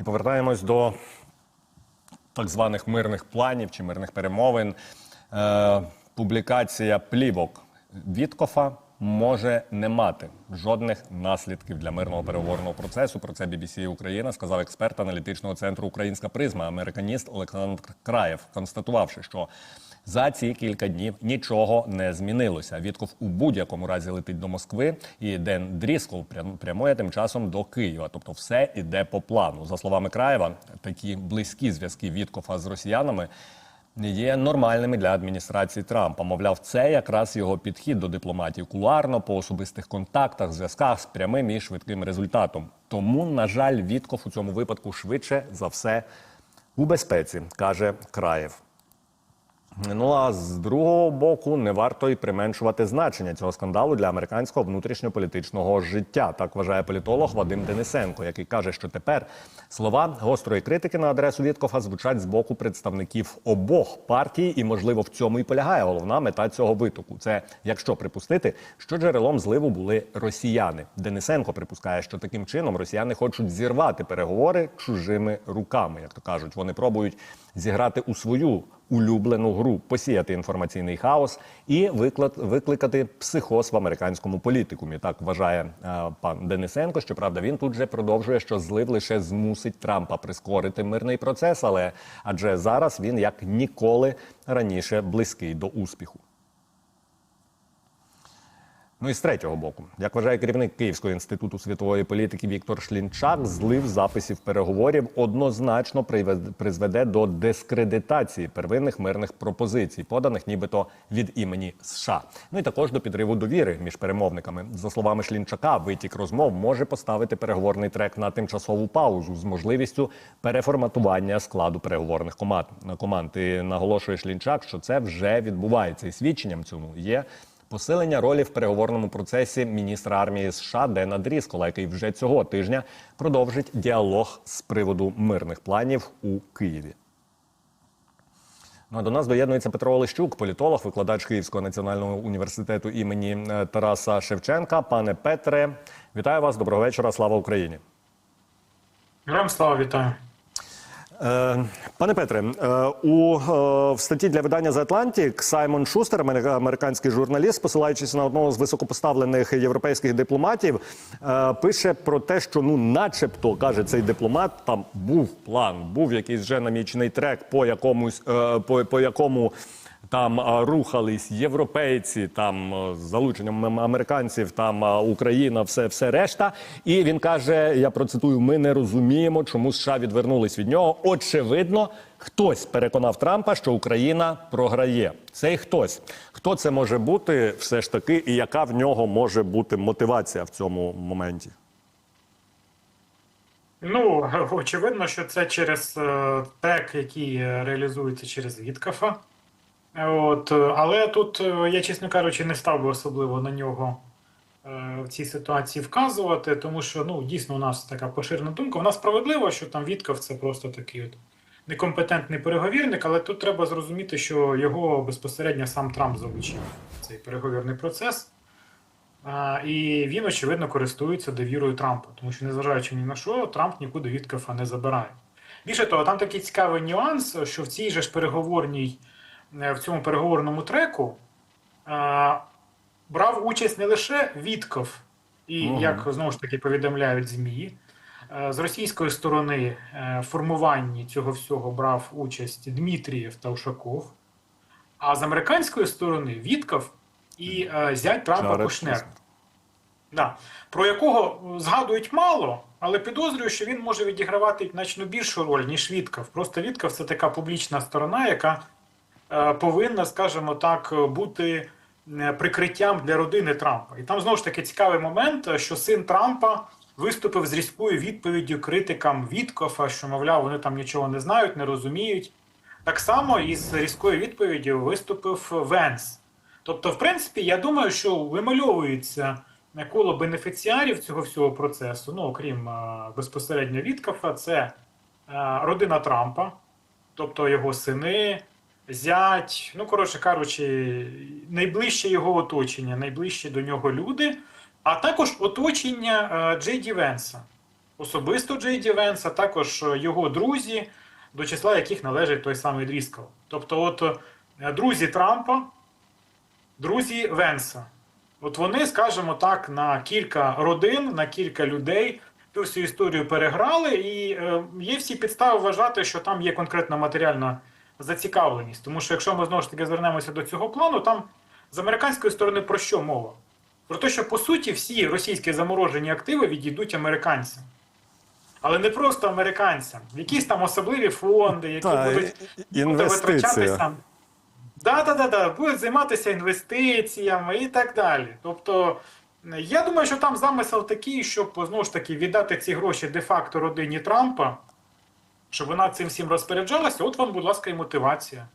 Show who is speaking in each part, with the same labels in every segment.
Speaker 1: І повертаємось до так званих мирних планів чи мирних перемовин. Е, публікація плівок Віткофа може не мати жодних наслідків для мирного переговорного процесу. Про це BBC Україна сказав експерт аналітичного центру Українська призма, американіст Олександр Краєв, констатувавши, що за ці кілька днів нічого не змінилося. Вітков у будь-якому разі летить до Москви, і Ден Дріскол прям- прямує тим часом до Києва. Тобто, все іде по плану. За словами Краєва, такі близькі зв'язки Віткофа з росіянами є нормальними для адміністрації Трампа. Мовляв, це якраз його підхід до дипломатії кулуарно по особистих контактах, зв'язках з прямим і швидким результатом. Тому, на жаль, Вітков у цьому випадку швидше за все у безпеці, каже Краєв. Ну а з другого боку, не варто й применшувати значення цього скандалу для американського внутрішньополітичного життя. Так вважає політолог Вадим Денисенко, який каже, що тепер слова гострої критики на адресу Віткофа звучать з боку представників обох партій, і можливо в цьому і полягає головна мета цього витоку. Це якщо припустити, що джерелом зливу були росіяни. Денисенко припускає, що таким чином росіяни хочуть зірвати переговори чужими руками. Як то кажуть, вони пробують зіграти у свою улюблену гру, посіяти інформаційний хаос і виклад, викликати психоз в американському політикумі. Так вважає е, пан Денисенко. Щоправда, він тут же продовжує, що злив лише змусить Трампа прискорити мирний процес, але адже зараз він як ніколи раніше близький до успіху. Ну і з третього боку, як вважає керівник Київського інституту світової політики Віктор Шлінчак, злив записів переговорів однозначно призведе до дискредитації первинних мирних пропозицій, поданих нібито від імені США. Ну і також до підриву довіри між перемовниками. За словами Шлінчака, витік розмов може поставити переговорний трек на тимчасову паузу з можливістю переформатування складу переговорних команд. команд. І наголошує Шлінчак, що це вже відбувається, і свідченням цьому є. Посилення ролі в переговорному процесі міністра армії США Дена Дріскола, який вже цього тижня продовжить діалог з приводу мирних планів у Києві. Ну, а до нас доєднується Петро Олещук, політолог, викладач Київського національного університету імені е, Тараса Шевченка. Пане Петре, вітаю вас. Доброго вечора. Слава Україні.
Speaker 2: Героям слава вітаю.
Speaker 1: Е, Пане Петре, е, у е, в статті для видання The Atlantic Саймон Шустер, америка- американський журналіст, посилаючись на одного з високопоставлених європейських дипломатів, пише про те, що ну, начебто, каже цей дипломат, там був план, був якийсь вже намічений трек, по якомусь по, по якому. Там рухались європейці, там з залученням американців, там Україна, все, все решта. І він каже: я процитую: ми не розуміємо, чому США відвернулись від нього. Очевидно, хтось переконав Трампа, що Україна програє. Цей хтось. Хто це може бути, все ж таки, і яка в нього може бути мотивація в цьому моменті?
Speaker 2: Ну, очевидно, що це через е, трек, який е, реалізується через Віткафа. От, е, але тут е, я, чесно кажучи, не став би особливо на нього е, в цій ситуації вказувати, тому що ну, дійсно у нас така поширена думка. Вона справедлива, що там Віткаф це просто такий от некомпетентний переговірник, але тут треба зрозуміти, що його безпосередньо сам Трамп залучив цей переговірний процес. І він, очевидно, користується довірою Трампа, тому що, незважаючи ні на що, Трамп нікуди Віткафа не забирає. Більше того, там такий цікавий нюанс, що в цій же ж переговорній, в цьому переговорному треку а, брав участь не лише Вітков, і,
Speaker 1: Ага.
Speaker 2: як знову ж таки повідомляють ЗМІ, е, з російської сторони е, в формуванні цього всього брав участь Дмитрієв та Ушаков, а з американської сторони Вітков і е, зять Трампа Кушнер. Да. Про якого е, згадують мало, але підозрюю, що він може відігравати значно більшу роль, ніж Вітков. Просто Вітков це така публічна сторона, яка е, повинна, скажімо так, бути е, прикриттям для родини Трампа. І там знову ж таки цікавий момент, е, що син Трампа виступив з різкою відповіддю критикам Віткофа, що, мовляв, вони там нічого не знають, не розуміють. Так само із різкою відповіддю виступив Венс. Тобто, в принципі, я думаю, що вимальовується коло бенефіціарів цього всього процесу, ну окрім е, безпосередньо Віткафа, це е, родина Трампа, тобто його сини, зять, ну коротше кажучи, найближче його оточення, найближчі до нього люди, а також оточення е, Джей Ді Венса. особисто Джей Ді Венс, також е, його друзі, до числа яких належить той самий Дріскал. Тобто, от е, друзі Трампа, друзі Венса. От вони, скажімо так, на кілька родин, на кілька людей ту всю історію переграли, і є всі підстави вважати, що там є конкретна матеріальна зацікавленість. Тому що якщо ми знову ж таки звернемося до цього плану, там з американської сторони про що мова? Про те, що по суті всі російські заморожені активи відійдуть американцям. Але не просто американцям, якісь там особливі фонди, які
Speaker 1: Та,
Speaker 2: будуть витрачатися. Да, да, да, да, будуть займатися інвестиціями і так далі. Тобто, я думаю, що там замисел такий, щоб знову ж таки віддати ці гроші де-факто родині Трампа, щоб вона цим всім розпоряджалася. От вам, будь ласка, і мотивація.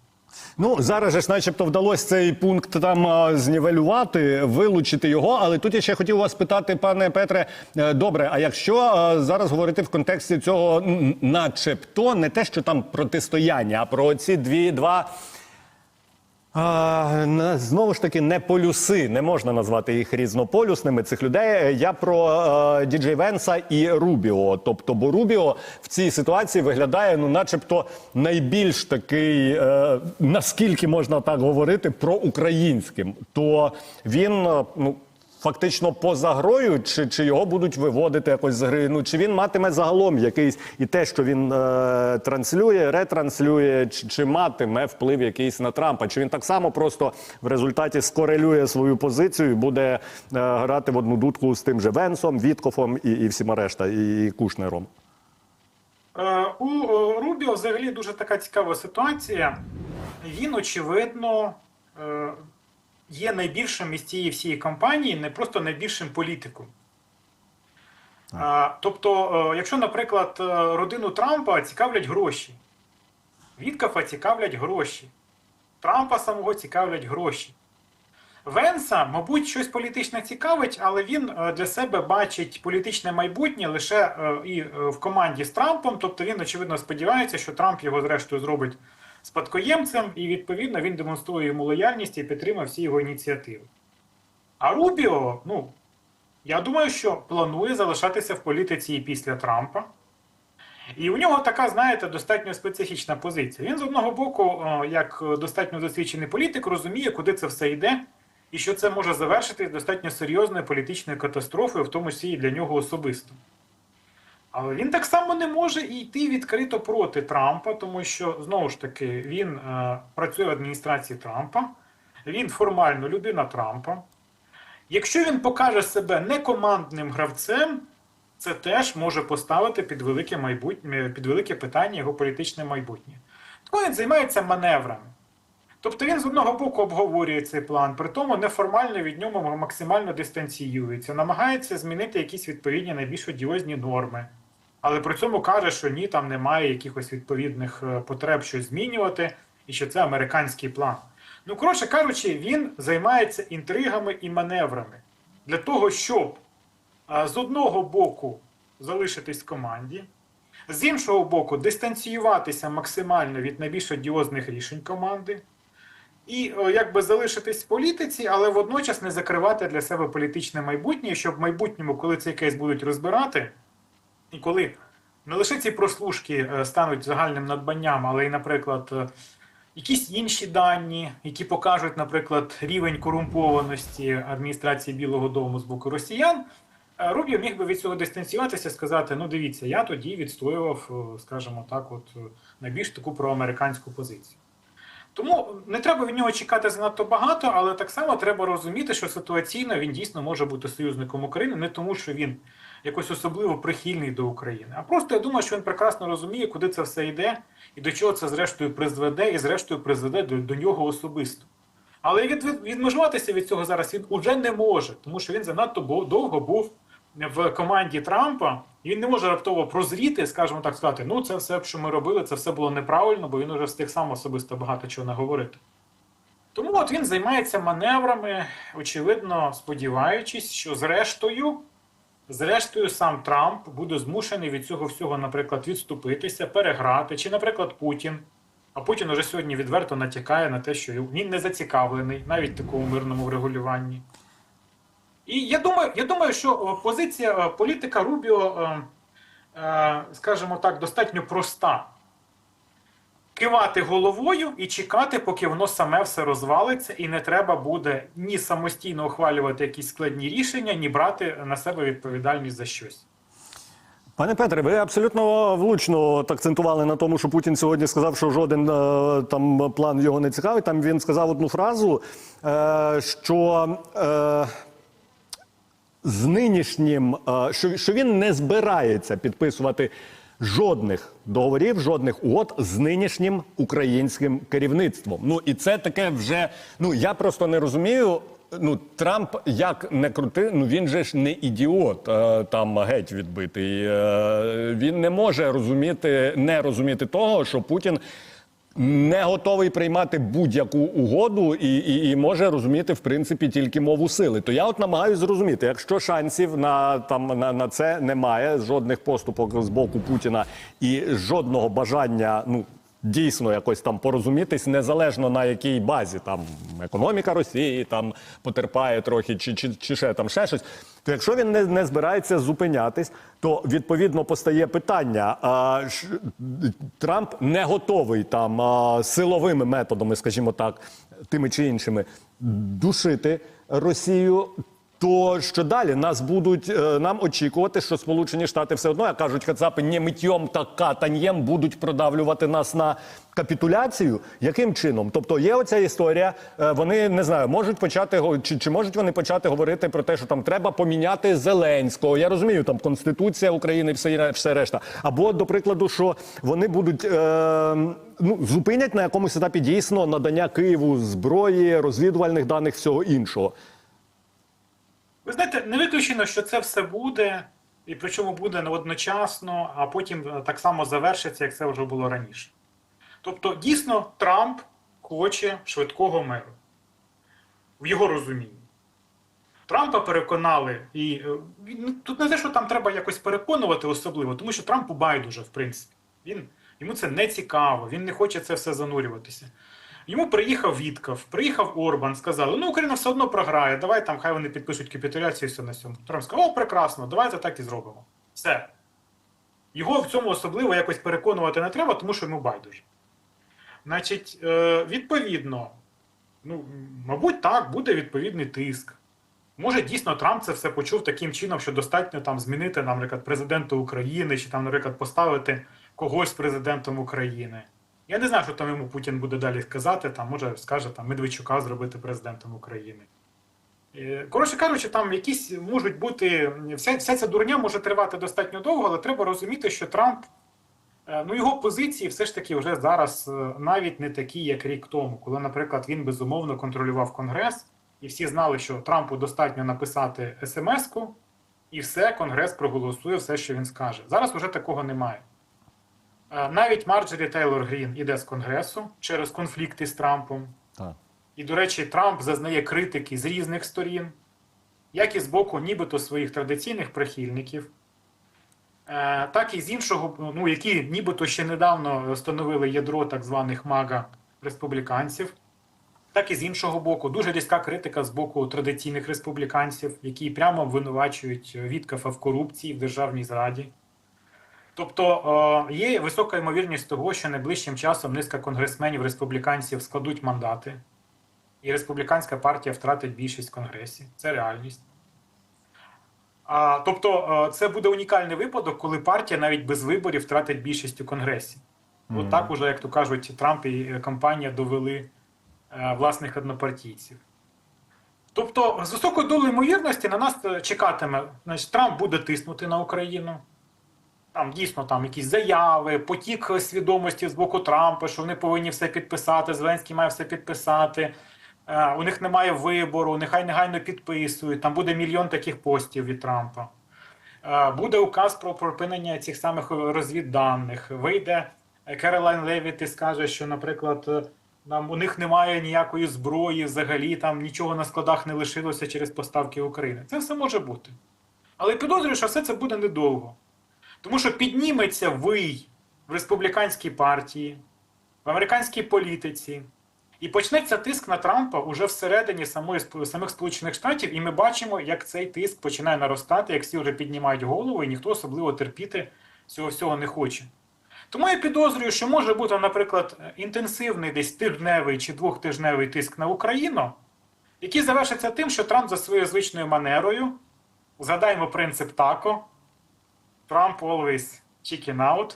Speaker 1: Ну зараз же ж, начебто, вдалося цей пункт там знівелювати, вилучити його. Але тут я ще хотів вас питати, пане Петре. е, Добре, а якщо а, зараз говорити в контексті цього, начебто, не те, що там протистояння, а про ці дві два. Знову ж таки, не полюси, не можна назвати їх різнополюсними цих людей. Я про е, Діджей Венса і Рубіо. Тобто, бо Рубіо в цій ситуації виглядає, ну, начебто, найбільш такий, е, наскільки можна так говорити, проукраїнським. То він е, ну. Фактично поза грою, чи, чи його будуть виводити якось з гри? Ну чи він матиме загалом якийсь і те, що він е, транслює, ретранслює, чи, чи матиме вплив якийсь на Трампа? Чи він так само просто в результаті скорелює свою позицію і буде е, грати в одну дудку з тим же Венсом, Віткофом і, і всіма решта, і Кушнером?
Speaker 2: Е, У е, Рубіо взагалі дуже така цікава ситуація. Він, очевидно, е, є найбільшим із цієї всієї кампанії, не просто найбільшим політиком. Е, Тобто, е, якщо, наприклад, е, родину Трампа цікавлять гроші, Віткафа цікавлять гроші, Трампа самого цікавлять гроші. Венса, мабуть, щось політичне цікавить, але він е, для себе бачить політичне майбутнє лише і в команді з Трампом. Тобто він, очевидно, сподівається, що Трамп його зрештою зробить спадкоємцем, і відповідно він демонструє йому лояльність і підтримує всі його ініціативи. А Рубіо, ну, я думаю, що планує залишатися в політиці і після Трампа. І у нього така, знаєте, достатньо специфічна позиція. Він з одного боку, е, як достатньо досвідчений політик, розуміє, куди це все йде, і що це може завершитись достатньо серйозною політичною катастрофою, в тому числі і для нього особисто. Але він так само не може і йти відкрито проти Трампа, тому що знову ж таки він е, працює в адміністрації Трампа, він формально людина Трампа. Якщо він покаже себе некомандним гравцем, це теж може поставити під велике майбутнє, під велике питання його політичне майбутнє. Тому він займається маневрами. Тобто він з одного боку обговорює цей план, при тому неформально від нього максимально дистанціюється, намагається змінити якісь відповідні найбільш одіозні норми. Але при цьому каже, що ні, там немає якихось відповідних е, потреб щось змінювати, і що це американський план. Ну, коротше кажучи, він займається інтригами і маневрами для того, щоб з одного боку залишитись в команді, з іншого боку, дистанціюватися максимально від найбільш одіозних рішень команди, і якби залишитись в політиці, але водночас не закривати для себе політичне майбутнє, щоб в майбутньому, коли цей кейс будуть розбирати, і коли не лише ці прослушки е, стануть загальним надбанням, але й, наприклад, е, якісь інші дані, які покажуть, наприклад, рівень корумпованості адміністрації Білого Дому з боку росіян, е, Рубіо міг би від цього дистанціюватися, сказати: ну дивіться, я тоді відстоював, скажімо так, от найбільш таку проамериканську позицію. Тому не треба від нього чекати занадто багато, але так само треба розуміти, що ситуаційно він дійсно може бути союзником України, не тому, що він якось особливо прихильний до України, а просто я думаю, що він прекрасно розуміє, куди це все йде і до чого це зрештою призведе, і зрештою призведе до, до нього особисто. Але від, від, відмежуватися від цього зараз він уже не може, тому що він занадто бо- довго був в команді Трампа, і він не може раптово прозріти, скажімо так сказати, ну це все, що ми робили, це все було неправильно, бо він уже встиг сам особисто багато чого наговорити. Тому от він займається маневрами, очевидно, сподіваючись, що зрештою, зрештою, сам Трамп буде змушений від цього всього, наприклад, відступитися, переграти, чи, наприклад, Путін. А Путін уже сьогодні відверто натякає на те, що він не зацікавлений навіть такому мирному врегулюванні. І я думаю, я думаю, що е, позиція е, політика Рубіо е, скажімо так, достатньо проста. Кивати головою і чекати, поки воно саме все розвалиться, і не треба буде ні самостійно ухвалювати якісь складні рішення, ні брати на себе відповідальність за щось.
Speaker 1: Пане Петре, ви абсолютно влучно акцентували на тому, що Путін сьогодні сказав, що жоден е, там план його не цікавий. Там він сказав одну фразу, е, що е, з нинішнім, що він не збирається підписувати жодних договорів, жодних угод з нинішнім українським керівництвом. Ну і це таке вже. Ну я просто не розумію. Ну, Трамп як не крути, ну він же ж не ідіот, е, там геть відбитий. Е, Він не може розуміти, не розуміти того, що Путін не готовий приймати будь-яку угоду і, і, і може розуміти в принципі тільки мову сили. То я от намагаюся зрозуміти, якщо шансів на там на, на це немає, жодних поступок з боку Путіна і жодного бажання, ну. Дійсно, якось там порозумітись, незалежно на якій базі там економіка Росії там потерпає трохи, чи, чи, чи ще там ще щось. То якщо він не, не збирається зупинятись, то відповідно постає питання: а, ш, Трамп не готовий там а, силовими методами, скажімо так, тими чи іншими, душити Росію. То що далі нас будуть е, нам очікувати, що Сполучені Штати все одно, як кажуть Кацапи, не миттєм та катаньєм будуть продавлювати нас на капітуляцію. Яким чином? Тобто є оця історія. е, Вони не знаю, можуть почати чи, чи можуть вони почати говорити про те, що там треба поміняти Зеленського. Я розумію, там Конституція України, все, все решта. Або до прикладу, що вони будуть е, ну зупинять на якомусь етапі дійсно надання Києву зброї, розвідувальних даних, всього іншого.
Speaker 2: Ви знаєте, не виключено, що це все буде, і причому буде одночасно, а потім е, так само завершиться, як це вже було раніше. Тобто, дійсно, Трамп хоче швидкого миру в його розумінні. Трампа переконали, і е, ну, тут не те, що там треба якось переконувати особливо, тому що Трампу байдуже, в принципі. Він, йому це не цікаво, він не хоче це все занурюватися. Йому приїхав Вітков, приїхав Орбан, сказали, ну Україна все одно програє, давай там хай вони підпишуть капітуляцію все на цьому. Трамп сказав, о, прекрасно, давайте так і зробимо. Все. Його в цьому особливо якось переконувати не треба, тому що йому байдуже. Значить, е, відповідно, ну, мабуть, так, буде відповідний тиск. Може, дійсно Трамп це все почув таким чином, що достатньо там змінити, наприклад, президента України, чи там, наприклад, поставити когось президентом України. Я не знаю, що там йому Путін буде далі сказати, там, може, скаже там, Медведчука зробити президентом України. Е, Коротше кажучи, там якісь можуть бути. Вся, вся ця дурня може тривати достатньо довго, але треба розуміти, що Трамп, е, ну його позиції все ж таки вже зараз е, навіть не такі, як рік тому, коли, наприклад, він безумовно контролював Конгрес, і всі знали, що Трампу достатньо написати смс-ку, і все, Конгрес проголосує все, що він скаже. Зараз уже такого немає. Е, Навіть Марджорі Тейлор Грін іде з Конгресу через конфлікти з Трампом.
Speaker 1: Так.
Speaker 2: І, до речі, Трамп зазнає критики з різних сторін, як і з боку нібито своїх традиційних прихильників, е, так і з іншого, ну, які нібито ще недавно становили ядро так званих мага республіканців, так і з іншого боку, дуже різка критика з боку традиційних республіканців, які прямо обвинувачують Віткафа в корупції в державній зраді. Тобто е, є висока ймовірність того, що найближчим часом низка конгресменів республіканців складуть мандати, і республіканська партія втратить більшість в Конгресі. Це реальність. А, тобто, е, це буде унікальний випадок, коли партія навіть без виборів втратить більшість у Конгресі. От так уже, як то кажуть, Трамп і е, компанія довели власних однопартійців. Тобто, з високою долею ймовірності на нас чекатиме, значить, Трамп буде тиснути на Україну. Там дійсно там якісь заяви, потік свідомості з боку Трампа, що вони повинні все підписати. Зеленський має все підписати. Е, У них немає вибору, нехай негайно підписують. Там буде мільйон таких постів від Трампа. Е, Буде указ про припинення цих самих розвідданих. Вийде Керолайн Левіт і скаже, що, наприклад, там у них немає ніякої зброї, взагалі там нічого на складах не лишилося через поставки України. Це все може бути. Але підозрюю, що все це буде недовго. Тому що підніметься вий в республіканській партії, в американській політиці, і почнеться тиск на Трампа уже всередині самої, самих Сполучених Штатів, і ми бачимо, як цей тиск починає наростати, як всі вже піднімають голову, і ніхто особливо терпіти цього всього не хоче. Тому я підозрюю, що може бути, наприклад, інтенсивний десь тижневий чи двохтижневий тиск на Україну, який завершиться тим, що Трамп за своєю звичною манерою, згадаємо принцип тако, Trump always chicken out.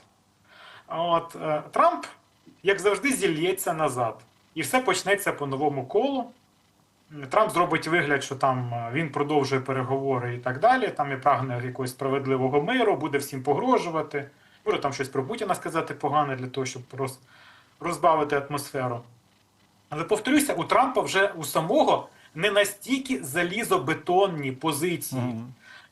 Speaker 2: От, е, Трамп, як завжди, зільється назад. І все почнеться по новому колу. Трамп зробить вигляд, що там е, він продовжує переговори і так далі. Там і прагне якогось справедливого миру, буде всім погрожувати. Може там щось про Путіна сказати погане для того, щоб роз, розбавити атмосферу. Але повторюся, у Трампа вже у самого не настільки залізобетонні позиції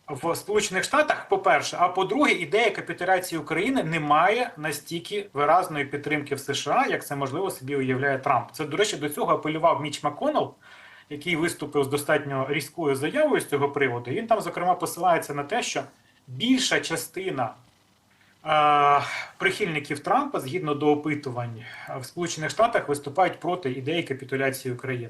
Speaker 2: в Сполучених Штатах, по-перше, а по-друге, ідея капітуляції України не має настільки виразної підтримки в США, як це можливо собі уявляє Трамп. Це, до речі, до цього апелював Міч Макконнелл, який виступив з достатньо різкою заявою з цього приводу. Він там, зокрема, посилається на те, що більша частина е, прихильників Трампа, згідно до опитувань, в Сполучених Штатах виступають проти ідеї капітуляції України.